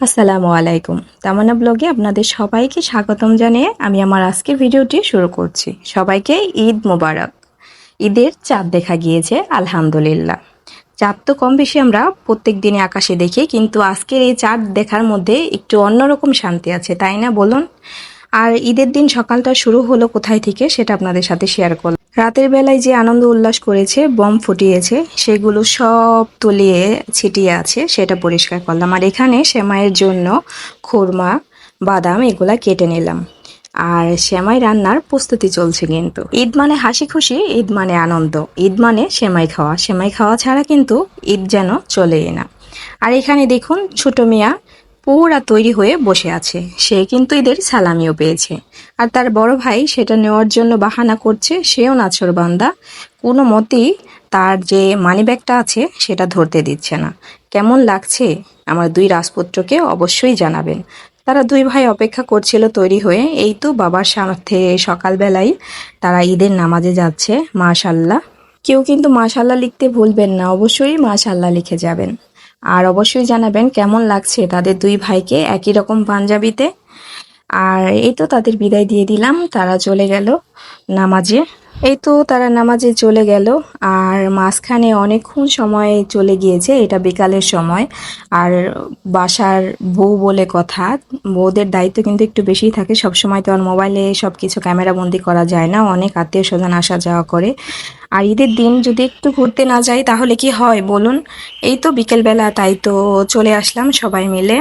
আসসালামু আলাইকুম। তামানা ব্লগে আপনাদের সবাইকে স্বাগতম জানিয়ে আমি আমার আজকের ভিডিওটি শুরু করছি। সবাইকে ঈদ মোবারক। ঈদের চাঁদ দেখা গিয়েছে, আলহামদুলিল্লাহ। চাঁদ তো কম বেশি আমরা প্রত্যেক দিনে আকাশে দেখি, কিন্তু আজকের এই চাঁদ দেখার মধ্যে একটু অন্যরকম শান্তি আছে, তাই না বলুন? আর ঈদের দিন সকালটা শুরু হলো কোথায় থেকে সেটা আপনাদের সাথে শেয়ার করলাম। রাতের বেলায় যে আনন্দ উল্লাস করেছে, বম ফুটিয়েছে, সেগুলো সব তলিয়ে ছিটিয়ে আছে, সেটা পরিষ্কার করলাম। আর এখানে সেমাইয়ের জন্য খুরমা, বাদাম, এগুলা কেটে নিলাম। আর সেমাই রান্নার প্রস্তুতি চলছে কিন্তু। ঈদ মানে হাসি খুশি, ঈদ মানে আনন্দ। ঈদ মানে সেমাই খাওয়া। সেমাই খাওয়া ছাড়া কিন্তু ঈদ যেন চলেই না। আর এখানে দেখুন, ছোট মিয়া পুরা তৈরি হয়ে বসে আছে। সে কিন্তু এদের সালামিও পেয়েছে। আর তার বড় ভাই সেটা নেওয়ার জন্য বাহানা করছে, সেও নাছর বান্দা। কোনো মতেই তার যে মানিব্যাগটা আছে সেটা ধরতে দিচ্ছে না। কেমন লাগছে? আমার দুই রাজপুত্রকে অবশ্যই জানাবেন। তারা দুই ভাই অপেক্ষা করছিল তৈরি হয়ে। এই তো বাবার সাথে সকালবেলায় তারা ঈদের নামাজে যাচ্ছে, মাশাল্লাহ। কেউ কিন্তু মাশাল্লাহ লিখতে ভুলবেন না, অবশ্যই মাশাল্লাহ লিখে যাবেন। আর অবশ্যই জানাবেন কেমন লাগছে তাদের দুই ভাইকে একই রকম পাঞ্জাবিতে। আর এই তো তাদের বিদায় দিয়ে দিলাম, তারা চলে গেল নামাজে। এই তো তারা নামাজে চলে গেল, আর মাঝখানে অনেকক্ষণ সময় চলে গিয়েছে, এটা বিকালের সময়। আর বাসার বউ বলে কথা, বউদের দায়িত্ব কিন্তু একটু বেশিই থাকে। সব সময় তো আর মোবাইলে সব কিছু ক্যামেরা বন্দি করা যায় না, অনেক আত্মীয় স্বজন আসা যাওয়া করে। আর ঈদের দিন যদি একটু ঘুরতে না যাই, তাহলে কি হয় বলুন? এই তো বিকেলবেলা, তাই তো চলে আসলাম সবাই মিলে।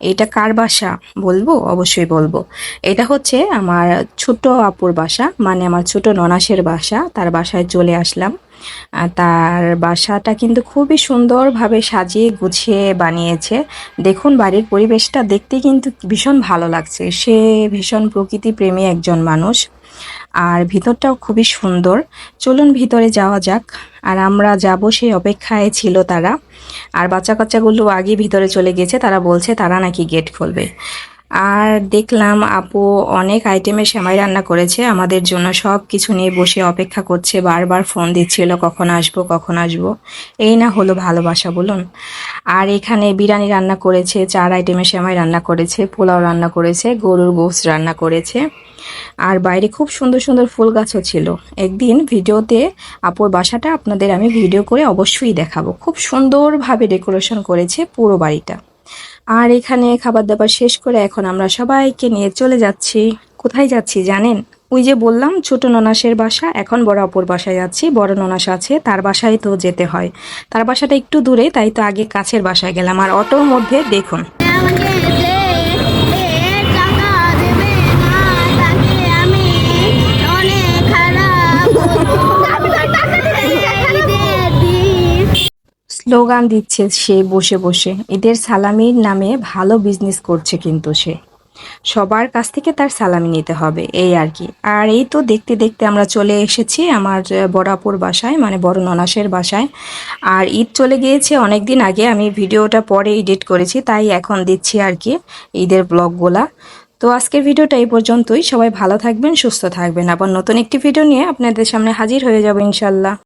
এটা কার বাসা? বলব? অবশ্যই বলব। এটা হচ্ছে আমার ছোট আপুর বাসা মানে আমার ছোট ননাসের বাসা। তার বাসায় চলে আসলাম। তার বাসাটা কিন্তু খুবই সুন্দরভাবে সাজিয়ে গুছিয়ে বানিয়েছে। দেখুন বাড়ির পরিবেশটা দেখতে কিন্তু ভীষণ ভালো লাগছে। সে ভীষণ প্রকৃতি প্রেমী একজন মানুষ। আর ভিতরটাও খুবই সুন্দর। চলুন ভিতরে যাওয়া যাক। আর আমরা যাব সেই অপেক্ষায় ছিল তারা। আর বাচ্চা কাচ্চাগুলো আগে ভিতরে চলে গেছে, তারা বলছে তারা নাকি গেট খুলবে। আর দেখলাম আপু অনেক আইটেমের সেমাই রান্না করেছে, আমাদের জন্য সব কিছু নিয়ে বসে অপেক্ষা করছে, বারবার ফোন দিচ্ছিল, কখন আসব কখন আসব। এই না হলো ভালোবাসা, বলুন। আর এখানে বিরিয়ানি রান্না করেছে, চার আইটেমের সেমাই রান্না করেছে, পোলাও রান্না করেছে, গরুর গোস রান্না করেছে। আর বাইরে খুব সুন্দর সুন্দর ফুল গাছও ছিল। একদিন ভিডিওতে আপুর বাসাটা আপনাদের আমি ভিডিও করে অবশ্যই দেখাবো। খুব সুন্দরভাবে ডেকোরেশন করেছে পুরো বাড়িটা। আর এখানে খাবার দাবার শেষ করে এখন আমরা সবাইকে নিয়ে চলে যাচ্ছি। কোথায় যাচ্ছি জানেন? ওই যে বললাম, ছোট ননাসের বাসা। এখন বড় অপর বাসায় যাচ্ছি। বড় ননাস আছে, তার বাসায় তো যেতে হয়। তার বাসাটা একটু দূরে, তাই তো আগে কাছের বাসায় গেলাম। আর অটোর মধ্যে দেখুন। স্লোগান দিচ্ছে সে বসে বসে। এদের সালামির নামে ভালো বিজনেস করছে কিন্তু সে। সবার কাছ থেকে তার সালামি নিতে হবে, এই আর কি। আর এই তো দেখতে দেখতে আমরা চলে এসেছি আমার বড়াপুর বাসায় মানে বড় ননাসের বাসায়। আর ঈদ চলে গিয়েছে অনেক দিন আগে আমি ভিডিওটা পরে এডিট করেছি, তাই এখন দিচ্ছি আর কি ঈদের ব্লগগুলা তো আজকের ভিডিওটা এই পর্যন্তই। সবাই ভালো থাকবেন, সুস্থ থাকবেন। আবার নতুন একটি ভিডিও নিয়ে আপনাদের সামনে হাজির হয়ে যাব ইনশাল্লাহ।